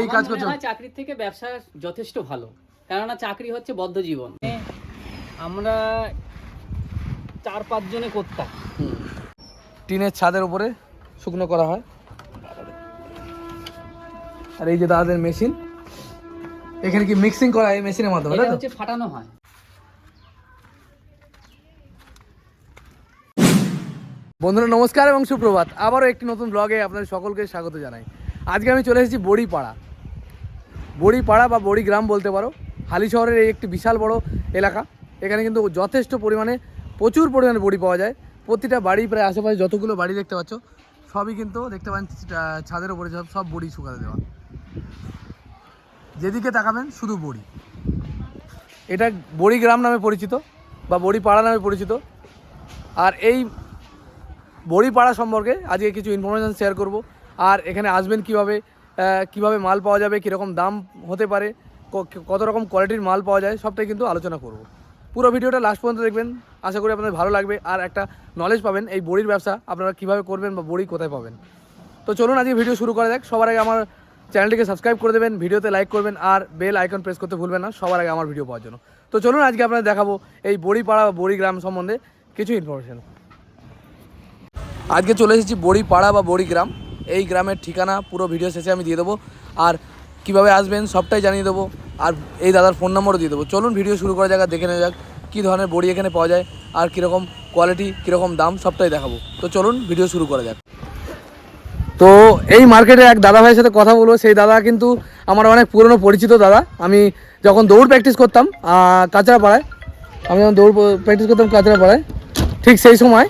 এই কাজ করছ? চাকরির থেকে ব্যবসা যথেষ্ট ভালো। কেননা চাকরি হচ্ছে বদ্ধ জীবন। আমরা চার পাঁচ জনে করতাম। টিনের ছাদের উপরে শুকনো করা হয়। আর এই যে দাদাদের মেশিন এখানে কি মিক্সিং করা হয় এই মেশিনের মাধ্যমে এটা হচ্ছে ফাটানো হয়। বন্ধুরা নমস্কার এবং সুপ্রভাত। আবারও একটি নতুন ব্লগে আপনাদের সকলকে স্বাগত জানাই। আজকে আমি চলে এসেছি বড়িপাড়া। বড়িপাড়া বা বড়ি গ্রাম বলতে পারো, হালি শহরের এই একটি বিশাল বড় এলাকা। এখানে কিন্তু যথেষ্ট পরিমাণে, প্রচুর পরিমাণে বড়ি পাওয়া যায়। প্রতিটা বাড়ি প্রায় আশেপাশে যতগুলো বাড়ি দেখতে পাচ্ছ, সবই কিন্তু দেখতে পাচ্ছেন ছা- ছাদের উপরে সব সব বড়ি শুকাতে দেওয়া। যেদিকে তাকাবেন, শুধু বড়ি। এটা বড়ি গ্রাম নামে পরিচিত বা বড়ি পাড়া নামে পরিচিত। আর এই বড়িপাড়া সম্পর্কে আজকে কিছু ইনফরমেশান শেয়ার করব। আর এখানে আসবেন কীভাবে কীভাবে মাল পাওয়া যাবে, কীরকম দাম হতে পারে কত রকম কোয়ালিটির মাল পাওয়া যায়, সবটাই কিন্তু আলোচনা করব। পুরো ভিডিওটা লাস্ট পর্যন্ত দেখবেন, আশা করি আপনাদের ভালো লাগবে। আর একটা নলেজ পাবেন, এই বড়ির ব্যবসা, আপনারা কীভাবে করবেন বা বড়ি কোথায় পাবেন। তো চলুন আজকে ভিডিও শুরু করা যাক। সবার আগে আমার চ্যানেলটিকে সাবস্ক্রাইব করে দেবেন, ভিডিওতে লাইক করবেন, আর বেল আইকন প্রেস করতে ভুলবেন না। সবার আগে আমার ভিডিও পাওয়ার জন্য। তো চলুন আজকে আপনাদের দেখাবো এই বড়িপাড়া বা বড়ি গ্রাম সম্বন্ধে কিছু ইনফরমেশন আজকে চলে এসেছি বড়িপাড়া বা বড়িগ্রাম এই গ্রামের ঠিকানা, পুরো ভিডিও শেষে আমি দিয়ে দেবো। আর কীভাবে আসবেন সবটাই জানিয়ে দেবো। আর এই দাদার ফোন নম্বরও দিয়ে দেবো। চলুন ভিডিও শুরু করা যাক দেখে নেওয়া যাক কী ধরনের বড়ি এখানে পাওয়া যায় আর কীরকম কোয়ালিটি কীরকম দাম, সবটাই দেখাবো। তো চলুন ভিডিও শুরু করা যাক। তো এই মার্কেটে এক দাদা ভাইয়ের সাথে কথা বলব। সেই দাদা কিন্তু আমার অনেক পুরনো পরিচিত দাদা। আমি যখন দৌড় প্র্যাকটিস করতাম কাঁচরাপাড়ায় আমি যখন দৌড় প্র্যাকটিস করতাম কাঁচরাপাড়ায় ঠিক সেই সময়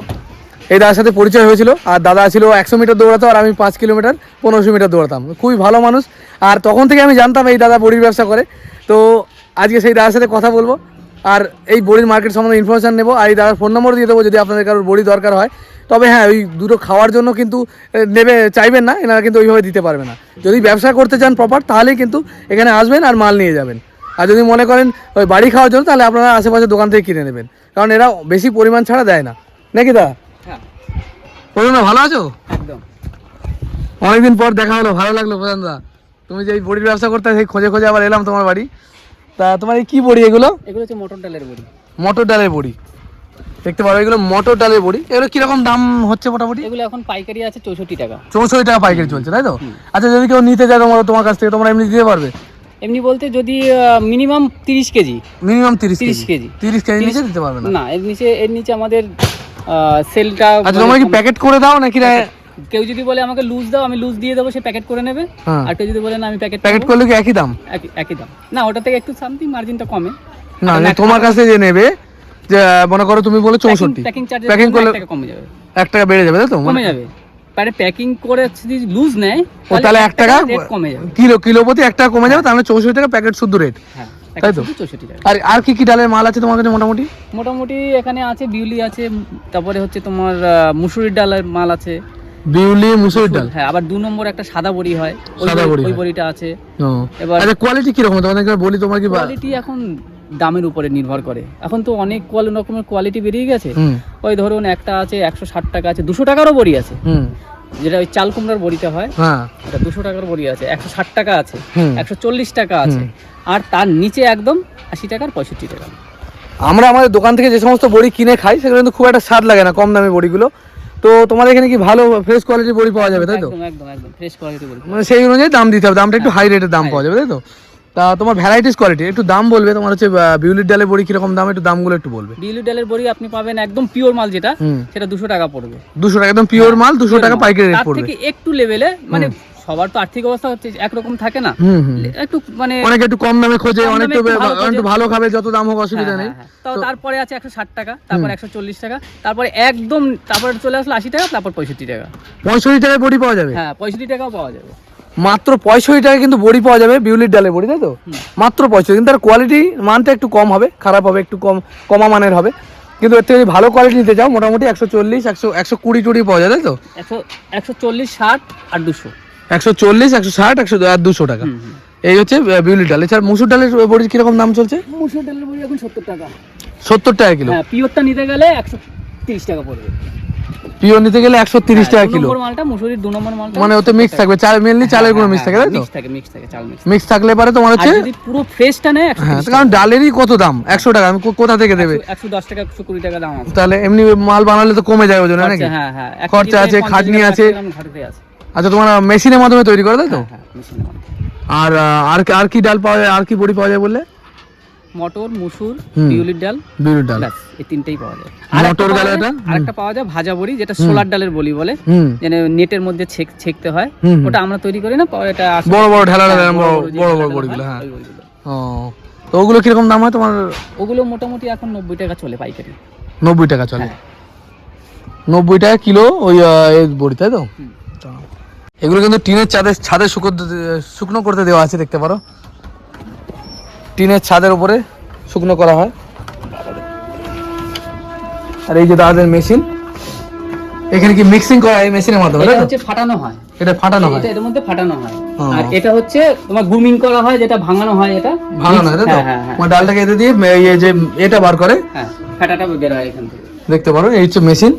এই দাদার সাথে পরিচয় হয়েছিল। আর দাদা ছিল একশো মিটার দৌড়াতো আর আমি পাঁচ কিলোমিটার পনেরোশো মিটার দৌড়াতাম। খুবই ভালো মানুষ। আর তখন থেকে আমি জানতাম এই দাদা বড়ির ব্যবসা করে। তো আজকে সেই দাদার সাথে কথা বলব। আর এই বড়ির মার্কেট সম্বন্ধে ইনফরমেশান নেব। আর এই দাদার ফোন নম্বর দিয়ে দেবো যদি আপনাদের কারোর বড়ি দরকার হয়। তবে হ্যাঁ ওই দুটো খাওয়ার জন্য কিন্তু নেবে, চাইবেন না। এনারা কিন্তু ওইভাবে দিতে পারবে না। যদি ব্যবসা করতে চান প্রপার তাহলেই কিন্তু এখানে আসবেন আর মাল নিয়ে যাবেন। আর যদি মনে করেন ওই বাড়ি খাওয়ার জন্য, তাহলে আপনারা আশেপাশে দোকান থেকে কিনে নেবেন। কারণ এরা বেশি পরিমাণ ছাড়া দেয় না। নাকি দা হ্যাঁ ভালো আছো? একদম। অনেকদিন পর দেখা হলো ভালো লাগল প্রধান দা। তুমি যে এই বড়ির ব্যবসা করতে সেই খোঁজে খোঁজে আবার এলাম তোমার বাড়ি। তা তোমার এই কি বড়ি এগুলো? এগুলো হচ্ছে মটর ডালের বড়ি। মটর ডালের বড়ি। দেখতে পারো এগুলো মটর ডালের বড়ি। এগুলো কীরকম দাম হচ্ছে মোটামুটি? এগুলো এখন পাইকারি আছে চৌষট্টি টাকা। চৌষট্টি টাকা পাইকারি চলছে তাই তো? আচ্ছা যদি কেউ নিতে চায় তোমার তোমার কাছ থেকে তোমরা এমনি দিতে পারবে? এমনি বলতে যদি মিনিমাম তিরিশ কেজি। মিনিমাম তিরিশ 30 কেজি। তিরিশ কেজি নিচে দিতে পারবে না এর নিচে এর নিচে আমাদের সেলটা আচ্ছা তোমরা কি প্যাকেট করে দাও নাকি কেউ যদি বলে আমাকে লুজ দাও আমি লুজ দিয়ে দেবো সে প্যাকেট করে নেবে। হ্যাঁ। আর কেউ যদি বলে না আমি প্যাকেট প্যাকেট করলে কি একই দাম? একই দাম। না ওটা থেকে একটু সামথিং মার্জিনটা কমে। না তোমার কাছে যে নেবে যে মনে করো তুমি বলে চৌষট্টি। প্যাকিং করলে- কমে যাবে। এক টাকা বেড়ে যাবে তাই তো? মানে কমে যাবে। পারে প্যাকিং করে যদি লুজ নেয় তাহলে এক টাকা কমে যাবে। কিলো কিলো প্রতি এক টাকা কমে যাবে তাহলে চৌষট্টি টাকা প্যাকেট শুদ্ধ রেট হ্যাঁ। তাই তো? চৌষট্টি টাকা। আর আর কি কি ডালের মাল আছে তোমার কাছে মোটামুটি? মোটামুটি এখানে আছে বিউলি আছে তারপরে হচ্ছে তোমার মুসুরির ডালের মাল আছে। বিউলি মুসুরির ডাল? হ্যাঁ আবার দু নম্বর একটা সাদা বড়ি হয়। ওই সাদা বড়ি- ওই বড়িটা আছে। এবার আচ্ছা কোয়ালিটি কীরকম? তোমাদেরকে বলি তোমার কি কোয়ালিটি এখন দামের উপরে নির্ভর করে। এখন তো অনেক কোয়ালি রকমের কোয়ালিটি বেরিয়ে গেছে। ওই ধরুন একটা আছে একশো ষাট টাকা আছে দুশো টাকারও বড়ি আছে। যেটা ওই চাল কুমড়ার বড়িটা হয় হ্যাঁ। এটা দুশো টাকার বড়ি আছে একশো ষাট টাকা আছে একশো চল্লিশ টাকা আছে আর তার নিচে একদম আশি টাকার পঁয়ষট্টি টাকা। আমরা আমাদের দোকান থেকে যে সমস্ত বড়ি কিনে খাই সেগুলো কিন্তু খুব একটা স্বাদ লাগে না কম দামি বড়িগুলো। তো তোমাদের এখানে কি ভালো ফ্রেশ কোয়ালিটির বড়ি পাওয়া যাবে তাই তো? একদম একদম ফ্রেশ কোয়ালিটি বড়ি মানে সেই অনুযায়ী দাম দিতে হবে দামটা একটু হাই রেটের দাম পাওয়া যাবে তাই তো? তা তোমার ভ্যারাইটিস কোয়ালিটি একটু দাম বলবে তোমার হচ্ছে বিউলির ডালের বড়ি কীরকম দাম একটু দামগুলো একটু বলবে। বিউলি ডালের বড়ি আপনি পাবেন একদম পিওর মাল যেটা সেটা দুশো টাকা পড়বে। দুশো টাকা একদম পিওর মাল দুশো টাকা পাইকারি রেট পড়বে। একটু লেভেলে মানে সবার তো আর্থিক অবস্থা হচ্ছে একরকম থাকে না। একটু মানে অনেকে একটু কম দামে খোঁজে অনেক একটু ভালো খোঁজে। একটু ভালো খাবে যত দাম হোক অসুবিধা হ্যাঁ, নেই। হ্যাঁ, হ্যাঁ। তো তারপরে আছে একশো ষাট টাকা তারপর একশো চল্লিশ টাকা তারপরে একদম তারপরে চলে আসলো আশি টাকা তারপর পঁয়ষট্টি টাকা। পঁয়ষট্টি টাকায় বড়ি পাওয়া যাবে? হ্যাঁ পঁয়ষট্টি টাকাও পাওয়া যাবে। মাত্র পঁয়ষট্টি টাকা কিন্তু বড়ি পাওয়া যাবে বিউলির ডালের বড়ি তাই তো? মাত্র পঁয়ষট্টি কিন্তু তার কোয়ালিটি মানটা একটু কম হবে খারাপ হবে একটু কম কমা মানের হবে। কিন্তু এর থেকে যদি ভালো কোয়ালিটি নিতে চাও মোটামুটি একশো চল্লিশ একশো একশো কুড়ি টুড়ি পাওয়া যায় তাই তো? একশো একশো চল্লিশ ষাট আর দুশো। একশো চল্লিশ একশো ষাট একশো আর দুশো টাকা। এই হচ্ছে বিউলির ডাল। এছাড়া মুসুর ডালের বড়ির কীরকম দাম চলছে? মুসুর ডালের বড়ি এখন সত্তর টাকা। সত্তর টাকা কিলো। হ্যাঁ পিওরটা নিতে গেলে একশো তিরিশ টাকা পড়বে। পিওর নিতে গেলে একশো তিরিশ টাকা হ্যাঁ, কিলো। মালটা মুসুরির দু নম্বর মালটা মানে ওতে মিক্স থাকবে চাল মেনলি চালের গুঁড়ো মিক্স থাকে তাই তো? মিক্স থাকে মিক্স থাকে চাল মিক্স মিক্স থাকলে পারে তোমার হচ্ছে যদি পুরো ফ্রেশটা নেয় হ্যাঁ কারণ ডালেরই কত দাম? একশো টাকা আমি কোথা থেকে দেবে? একশো দশ টাকা একশো কুড়ি টাকা দাম তাহলে এমনি মাল বানালে তো কমে যায় ওজন নাকি? খরচা, হ্যাঁ হ্যাঁ খরচা আছে, খাটনি আছে। আচ্ছা তোমার মেশিনের মাধ্যমে তৈরি করে তাই তো? হ্যাঁ আর আর কি ডাল পাওয়া যায় আর কি বড়ি পাওয়া যায় বললে? মটর মুসুর বিউলির ডাল বিউলির ডাল। ব্যাস এই তিনটেই পাওয়া যায়। মটর ডাল এটা? আরেকটা পাওয়া যায় ভাজা বড়ি যেটা সোলার ডালের বলি বলে। হুম। যেন নেটের মধ্যে ছেক ছেকতে হয়। ওটা আমরা তৈরি করি না এটা বড় বড় ঢেলা হ্যাঁ, বড় বড় বড় বড়িগুলো হ্যাঁ ও তো ওগুলো কীরকম দাম হয় তোমার? ওগুলো মোটামুটি এখন নব্বই টাকা চলে পাইকারি। নব্বই টাকা চলে? হ্যাঁ। নব্বই টাকা কিলো ওই বড়ি তাই তো? এগুলো কিন্তু টিনের ছাদে ছাদে শুকো শুকনো করতে দেওয়া আছে দেখতে পারো। টিনের ছাদের উপরে শুকনো করা হয়। আর এই যে দাদাদের মেশিন এখানে কি মিক্সিং করা হয় এই মেশিনের মাধ্যমে এটা হচ্ছে ফাটানো হয়। এটা ফাটানো হয়। এটা এর মধ্যে ফাটানো হয়। আর এটা হচ্ছে তোমার গুমিং করা হয় যেটা ভাঙানো হয় এটা। ভাঙানো হয় তো? মানে ডালটাকে এতে দিয়ে এই যে এটা বার করে হ্যাঁ ফাটাটা বের হয় এখান থেকে। দেখতে পারো এই হচ্ছে মেশিন।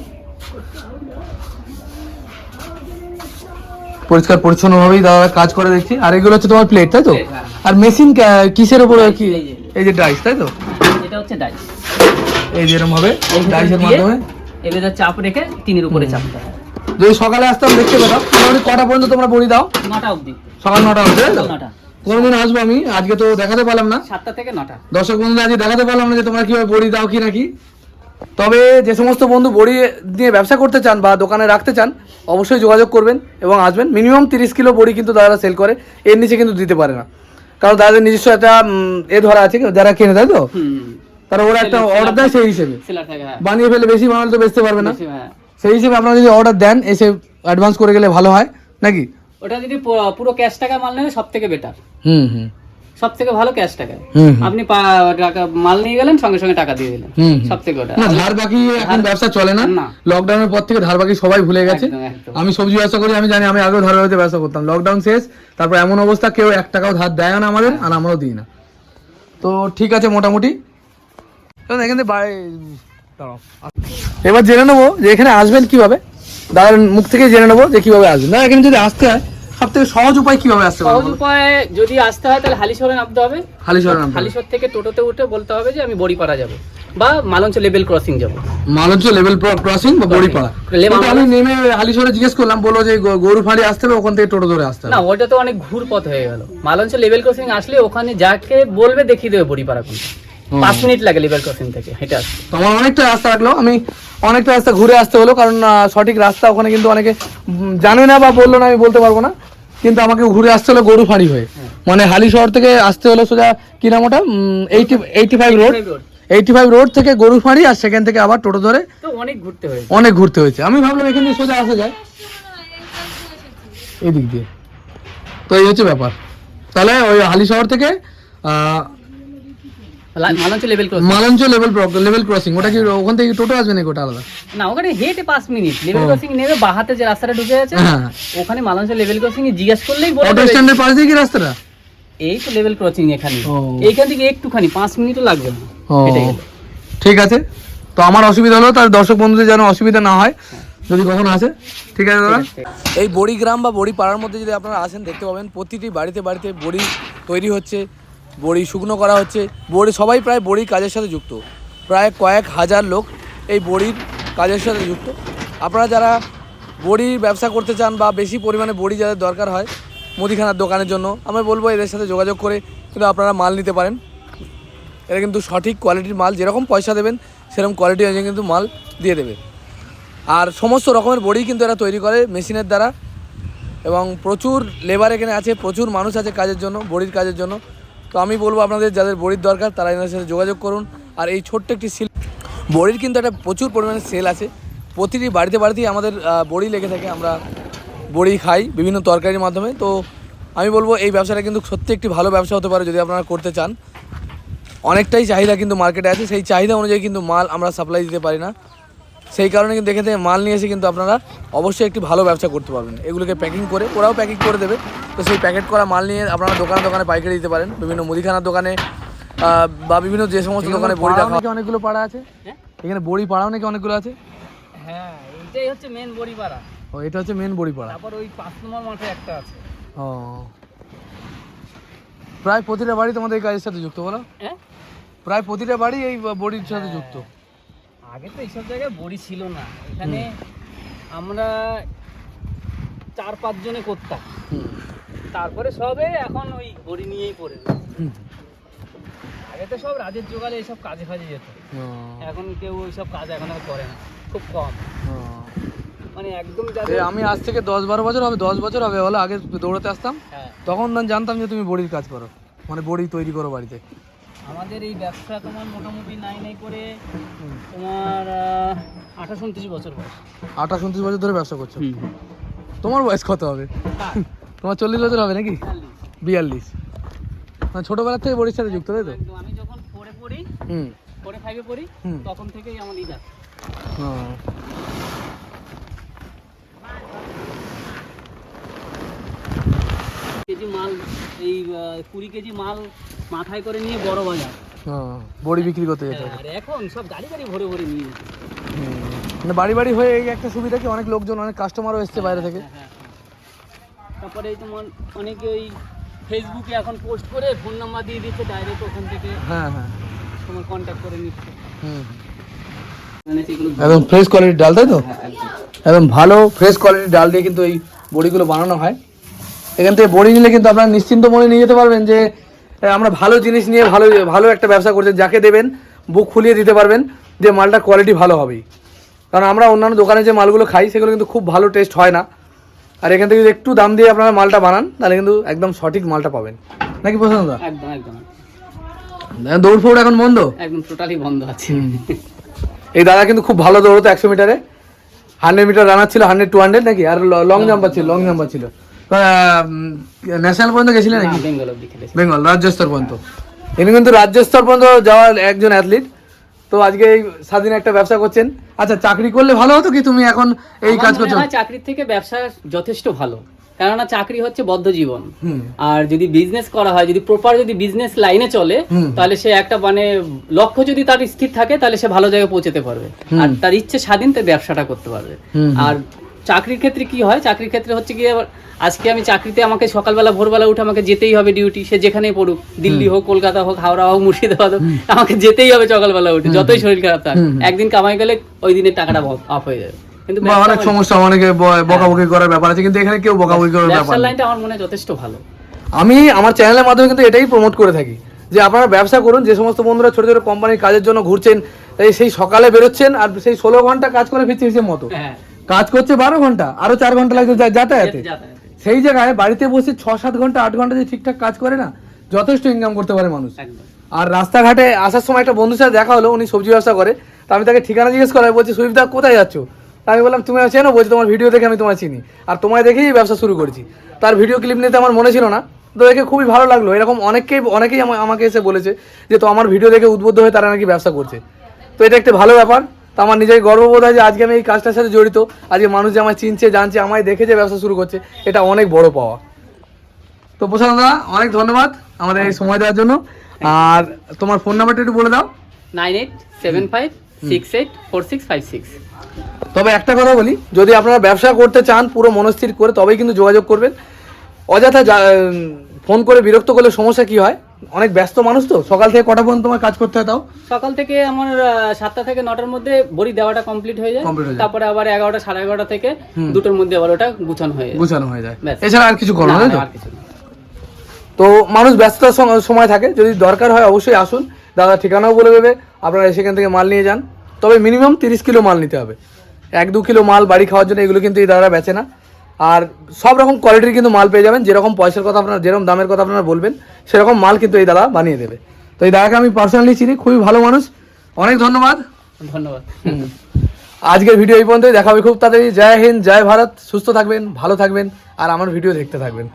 পরিষ্কার পরিচ্ছন্ন ভাবেই দাদা কাজ করে দেখছি। আর এগুলো হচ্ছে তোমার প্লেট তাই তো। আর মেশিন কিসের উপরে কি? এই যে। ডাইস তাই তো? এটা হচ্ছে ডাইস এই যে এরকম ভাবে এই ভিতরে ডাইসের মাধ্যমে। এবারে চাপ রেখে টিনের উপরে চাপতে হয় যদি সকালে আসতাম দেখতে পেতাম। মোটামুটি কটা পর্যন্ত তোমরা বড়ি দাও? নটা অবধি। সকাল নটা অবধি তাই তো? কোনোদিন আসব আমি আজকে তো দেখাতে পারলাম না। সাতটা থেকে নটা। দর্শক বন্ধু আজকে দেখাতে পারলাম না যে তোমরা কীভাবে বড়ি দাও কি নাকি তবে যে সমস্ত বন্ধু বড়ি দিয়ে ব্যবসা করতে চান বা দোকানে রাখতে চান অবশ্যই যোগাযোগ করবেন এবং আসবেন। মিনিমাম তিরিশ কিলো বড়ি কিন্তু দাদারা সেল করে এর নিচে কিন্তু দিতে পারে না। কারণ তাদের নিজস্ব একটা এ ধরা আছে যারা কেনে তাই তো? তারা ওরা একটা অর্ডার দেয় সেই হিসেবে। হ্যাঁ। বানিয়ে ফেলে বেশি বানালে তো বেচতে পারবে না। হ্যাঁ। সেই হিসেবে আপনারা যদি অর্ডার দেন এসে অ্যাডভান্স করে গেলে ভালো হয় নাকি? ওটা যদি পুরো- পুরো ক্যাশ টাকা মাল নেবে সব থেকে বেটার হুম হুম। সব থেকে ভালো ক্যাশ টাকায়। আপনি টাকা মাল নিয়ে গেলেন সঙ্গে সঙ্গে টাকা দিয়ে দিলেন। সব থেকে ওটা। না ধার বাকি এখন ব্যবসা চলে না। লকডাউনের পর থেকে ধার বাকি সবাই ভুলে গেছে। আমি সবজি ব্যবসা করি আমি জানি আমি আগেও ধার বাকিতে ব্যবসা করতাম। লকডাউন শেষ তারপর এমন অবস্থা কেউ এক টাকাও ধার দেয় না আমাদের আর আমরাও দিই না। তো ঠিক আছে মোটামুটি। এখান থেকে এবার জেনে নেব যে এখানে আসবেন কীভাবে। দাদার মুখ থেকে জেনে নেব যে কীভাবে আসবেন। না এখানে যদি আসতে হয় সব থেকে সহজ উপায় কীভাবে আসতে সহজ উপায়ে যদি আসতে হয় তাহলে হালিশহরে নামতে হবে। হালিশহর নাম হালিশহর থেকে টোটোতে উঠে বলতে হবে যে আমি বড়িপাড়া যাব বা মালঞ্চ লেভেল ক্রসিং যাব। মালঞ্চ লেভেল ক্রসিং বা বড়িপাড়া? আমি নেমে হালিশহরে জিজ্ঞেস করলাম বলল যে গরু ফাঁড়ি আসতে হবে ওখান থেকে টোটো ধরে আসতে হবে। না ওটা তো অনেক ঘুর পথ হয়ে গেল। মালঞ্চ লেভেল ক্রসিং আসলে ওখানে যাকে বলবে দেখিয়ে দেবে বড়িপাড়া কোন হুম। পাঁচ মিনিট লাগে লেভেল ক্রসিং থেকে হেঁটে আসতে। তো আমার অনেকটা রাস্তা লাগল। আমি অনেকটা রাস্তা ঘুরে আসতে হলো কারণ সঠিক রাস্তা ওখানে কিন্তু অনেকে জানে না বা বলল না আমি বলতে পারব না। কিন্তু আমাকে ঘুরে আসতে হলো গরু ফাঁড়ি হয়ে। মানে হালি শহর থেকে আসতে হলো সোজা কি নাম ওটা? Eighty eighty five road. Eighty five road থেকে গরু ফাঁড়ি আর সেখান থেকে আবার টোটো ধরে অনেক ঘুরতে হয়েছে। অনেক ঘুরতে হয়েছে। আমি ভাবলাম এখান সোজা আসা যায়। এই দিক দিয়ে। তো এই হচ্ছে ব্যাপার। তাহলে ওই হালি শহর থেকে আহ, Malancha level crossing Malancha level level crossing ওটা কি ওখান থেকে টোটো আসবে নাকি ওটা আলাদা? না ওখানে হেঁটে পাঁচ মিনিট লেভেল ক্রসিং নেবে বাহাতে যে রাস্তাটা ঢুকে আছে হ্যাঁ। ওখানে মালঞ্চ লেভেল ক্রসিং জিজ্ঞেস করলেই বলে অটো স্ট্যান্ডের পাশ দিয়ে কি রাস্তাটা? এই তো লেভেল ক্রসিং এখানে। এইখান থেকে একটুখানি পাঁচ মিনিটও লাগবে না। ঠিক আছে। তো আমার অসুবিধা হলো তার দর্শক বন্ধুদের যেন অসুবিধা না হয় যদি কখনো আসে। ঠিক আছে দাদা? এই বড়ি গ্রাম বা বড়ি পাড়ার মধ্যে যদি আপনারা আসেন দেখতে পাবেন প্রতিটি বাড়িতে বাড়িতে বড়ি তৈরি হচ্ছে। বড়ি শুকনো করা হচ্ছে। বড়ি সবাই প্রায় বড়ি কাজের সাথে যুক্ত। প্রায় কয়েক হাজার লোক এই বড়ির কাজের সাথে যুক্ত। আপনারা যারা বড়ির ব্যবসা করতে চান বা বেশি পরিমাণে বড়ি যাদের দরকার হয়, মুদিখানার দোকানের জন্য আমি বলব এদের সাথে যোগাযোগ করে কিন্তু আপনারা মাল নিতে পারেন। এটা কিন্তু সঠিক কোয়ালিটির মাল, যেরকম পয়সা দেবেন, সেরকম কোয়ালিটি অনুযায়ী কিন্তু মাল দিয়ে দেবে। আর সমস্ত রকমের বড়ি কিন্তু এরা তৈরি করে মেশিনের দ্বারা। এবং প্রচুর লেবার এখানে আছে, প্রচুর মানুষ আছে কাজের জন্য, বড়ির কাজের জন্য। তো আমি বলব আপনাদের, যাদের বড়ির দরকার তারা এনাদের সাথে যোগাযোগ করুন। আর এই ছোট্ট একটি শিল্প বড়ির কিন্তু একটা প্রচুর পরিমাণে সেল আছে। প্রতিটি বাড়িতে বাড়িতেই আমাদের বড়ি লেগে থাকে। আমরা বড়ি খাই বিভিন্ন তরকারির মাধ্যমে। তো আমি বলব, এই ব্যবসাটা কিন্তু সত্যি একটি ভালো ব্যবসা হতে পারে যদি আপনারা করতে চান। অনেকটাই চাহিদা কিন্তু মার্কেটে আছে। সেই চাহিদা অনুযায়ী কিন্তু মাল আমরা সাপ্লাই দিতে পারি না। সেই কারণে কিন্তু এখান থেকে মাল নিয়ে এসে কিন্তু আপনারা অবশ্যই একটি ভালো ব্যবসা করতে পারবেন। এগুলোকে প্যাকিং করে ওরাও প্যাকিং করে দেবে। তো সেই প্যাকেট করা মাল নিয়ে আপনারা দোকানে দোকানে পাইকারি দিতে পারেন। বিভিন্ন মুদিখানার দোকানে বা বিভিন্ন যে সমস্ত দোকানে বড়ি রাখা অনেকগুলো পাড়া আছে? হ্যাঁ? এখানে বড়ি পাড়াও নাকি অনেকগুলো আছে? হ্যাঁ এটাই হচ্ছে মেন বড়িপাড়া ও এটা হচ্ছে মেন বড়িপাড়া তারপর ওই পাঁচ নম্বর মাঠে একটা আছে। ও। প্রায় প্রতিটা বাড়ি তোমাদের এই কাজের সাথে যুক্ত বলো। হ্যাঁ? প্রায় প্রতিটা বাড়ি এই বড়ির সাথে যুক্ত। আগে তো এইসব জায়গায় বড়ি ছিল না। এখানে আমরা চার পাঁচ জনে করতাম তারপরে সবে এখন ওই বড়ি নিয়েই পড়ে আগে তো সব রাজের জোগালে এইসব কাজে ফাজে যেত। এখন কেউ ওইসব কাজ এখন আর করে না খুব কম। মানে একদম আমি আজ থেকে দশ বারো বছর হবে দশ বছর হবে বলো আগে দৌড়াতে আসতাম হ্যাঁ। তখন জানতাম যে তুমি বড়ির কাজ করো মানে বড়ি তৈরি করো বাড়িতে। আমাদের এই ব্যবসা তোমার মোটামুটি নাই নাই করে তোমার আঠাশ উনত্রিশ বছর বয়স। আঠাশ উনত্রিশ বছর ধরে ব্যবসা করছ? তোমার বয়স কত হবে? তোমার চল্লিশ বছর হবে নাকি? বিয়াল্লিশ। মানে ছোটবেলা থেকে বড়ির সাথে যুক্ত তাই তো? আমি যখন পড়ে পড়ি হুম। পড়ে ফাইভে পড়ি। তখন থেকেই আমার ও। কেজি মাল এই কুড়ি কেজি মাল মাথায় করে নিয়ে বড় বাজার। বড়ি বিক্রি করতে যেতে হ্যাঁ, আর এখন সব গাড়ি গাড়ি ভরে ভরে নিয়ে মানে বাড়ি বাড়ি হয়ে এই একটা সুবিধা কি? অনেক লোকজন অনেক কাস্টমারও এসছে বাইরে থেকে। হ্যাঁ, হ্যাঁ। তারপরে এই তোমার অনেকে ওই ফেসবুকে এখন পোস্ট করে ফোন নাম্বার দিয়ে দিচ্ছে ডাইরেক্ট ওখান থেকে হ্যাঁ হ্যাঁ। তোমার কন্ট্যাক্ট করে নিচ্ছে। হুম মানে একদম ফ্রেশ কোয়ালিটির ডাল তাই তো? একদম। ভালো ফ্রেশ কোয়ালিটির ডাল দিয়ে কিন্তু এই বড়িগুলো বানানো হয়। এখান থেকে বড়ি নিলে কিন্তু আপনারা নিশ্চিন্ত মনে নিয়ে যেতে পারবেন যে আমরা ভালো জিনিস নিয়ে ভালো ভালো একটা ব্যবসা করছি যাকে দেবেন বুক খুলিয়ে দিতে পারবেন যে মালটা কোয়ালিটি ভালো হবেই। কারণ আমরা অন্যান্য দোকানে যে মালগুলো খাই সেগুলো কিন্তু খুব ভালো টেস্ট হয় না। আর এখান থেকে যদি একটু দাম দিয়ে আপনারা মালটা বানান তাহলে কিন্তু একদম সঠিক মালটা পাবেন। নাকি পছন্দ একদম একদম দৌড় ফৌড় এখন বন্ধ? একদম টোটালি বন্ধ আছে। এই দাদা কিন্তু খুব ভালো দৌড়তো একশো মিটারে। হান্ড্রেড মিটার রানার ছিল হান্ড্রেড টু হান্ড্রেড নাকি? আর লং জাম্পার ছিল লং জাম্পার ছিল। ন্যাশনাল পর্যন্ত গেছিলেন নাকি? বেঙ্গল অব্দি খেলেছে। বেঙ্গল রাজ্য স্তর পর্যন্ত। ইনি কিন্তু রাজ্য স্তর পর্যন্ত যাওয়ার একজন অ্যাথলিট তো আজকে এই স্বাধীন একটা ব্যবসা করছেন। আচ্ছা চাকরি করলে ভালো হতো কি তুমি এখন এই কাজ করছ? চাকরির থেকে ব্যবসা যথেষ্ট ভালো। কেননা চাকরি হচ্ছে বদ্ধ জীবন। আর যদি বিজনেস করা হয় যদি প্রপার যদি বিজনেস লাইনে চলে তাহলে সে একটা মানে লক্ষ্য যদি তার স্থির থাকে তাহলে সে ভালো জায়গায় পৌঁছতে পারবে। আর তার ইচ্ছে স্বাধীন তাই ব্যবসাটা করতে পারবে। আর চাকরির ক্ষেত্রে কি হয়? চাকরির ক্ষেত্রে হচ্ছে কি আজকে আমি চাকরিতে আমাকে সকালবেলা ভোরবেলা উঠে আমাকে যেতেই হবে ডিউটি সে যেখানেই পড়ুক দিল্লি হোক কলকাতা হোক হাওড়া হোক মুর্শিদাবাদ হোক আমাকে যেতেই হবে সকালবেলা উঠে যতই শরীর খারাপ থাক। একদিন কামাই গেলে ওই দিনের টাকাটা অফ হয়ে যাবে। কিন্তু অনেক সমস্যা অনেকে বকাবকি করার ব্যাপার আছে কিন্তু এখানে কেউ বকাবকি করার ব্যাপার। লাইনটা আমার মনে হয় যথেষ্ট ভালো। আমি আমার চ্যানেলের মাধ্যমে কিন্তু এটাই প্রমোট করে থাকি যে আপনারা ব্যবসা করুন যে সমস্ত বন্ধুরা ছোট ছোট কোম্পানির কাজের জন্য ঘুরছেন সেই সকালে বেরোচ্ছেন আর সেই ষোলো ঘণ্টা কাজ করে ফিরছে মতো। হ্যাঁ। কাজ করছে বারো ঘণ্টা আরও চার ঘণ্টা লাগছে যাতায়াতে। সেই জায়গায় বাড়িতে বসে ছ সাত ঘণ্টা আট ঘণ্টা যদি ঠিকঠাক কাজ করে না যথেষ্ট ইনকাম করতে পারে মানুষ। আর রাস্তাঘাটে আসার সময় একটা বন্ধুর সাথে দেখা হলো উনি সবজি ব্যবসা করে তা আমি তাকে ঠিকানা জিজ্ঞেস করাই বলছি সুইফদা কোথায় যাচ্ছ? তা আমি বললাম তুমি চেনো? বলছি তোমার ভিডিও দেখে আমি তোমায় চিনি। আর তোমায় দেখেই ব্যবসা শুরু করেছি। তার ভিডিও ক্লিপ নিতে আমার মনে ছিল না তো দেখে খুবই ভালো লাগল। এরকম অনেকেই অনেকেই আমা- আমাকে এসে বলেছে যে তো আমার ভিডিও দেখে উদ্বুদ্ধ হয়ে তারা নাকি ব্যবসা করছে। তো এটা একটা ভালো ব্যাপার। তো আমার নিজের গর্ববোধ হয় যে আজকে আমি এই কাজটার সাথে জড়িত। আজকে মানুষ যে আমায় চিনছে জানছে আমায় দেখে যে ব্যবসা শুরু করছে এটা অনেক বড় পাওয়া। তো প্রশান্ত দা অনেক ধন্যবাদ আমাদের এই সময় দেওয়ার জন্য। আর তোমার ফোন নাম্বারটা একটু বলে দাও। Nine eight seven five six eight four six five six. তবে একটা কথা বলি যদি আপনারা ব্যবসা করতে চান পুরো মনস্থির করে তবেই কিন্তু যোগাযোগ করবেন। অযথা ফোন করে বিরক্ত করলে সমস্যা কি হয়? অনেক ব্যস্ত মানুষ তো। সকাল থেকে কটা পর্যন্ত তোমার কাজ করতে হয় তাও? সকাল থেকে আমার সাতটা থেকে নটার মধ্যে বড়ি দেওয়াটা কমপ্লিট হয়ে যায়। তারপরে আবার এগারোটা সাড়ে এগারোটা থেকে দুটোর মধ্যে আবার ওটা গুছানো হয়ে যায়। গুছানো হয়ে যায়। এছাড়া আর কিছু করো না আর কিছু তো মানুষ ব্যস্ততার সম- সময় থাকে। যদি দরকার হয় অবশ্যই আসুন। দাদা ঠিকানাও বলে দেবে। আপনারা সেখান থেকে মাল নিয়ে যান। তবে মিনিমাম তিরিশ কিলো মাল নিতে হবে। এক দু কিলো মাল বাড়ি খাওয়ার জন্য এগুলো কিন্তু এই দাদারা বেচে না। আর সব রকম কোয়ালিটির কিন্তু মাল পেয়ে যাবেন। যেরকম পয়সার কথা আপনারা যেরকম দামের কথা আপনারা বলবেন সেরকম মাল কিন্তু এই দাদা বানিয়ে দেবে। তো এই দাদাকে আমি পার্সোনালি চিনি খুবই ভালো মানুষ। অনেক ধন্যবাদ। ধন্যবাদ। আজকের ভিডিও এই পর্যন্তই। দেখা হবে খুব তাড়াতাড়ি। জয় হিন্দ জয় ভারত। সুস্থ থাকবেন ভালো থাকবেন আর আমার ভিডিও দেখতে থাকবেন।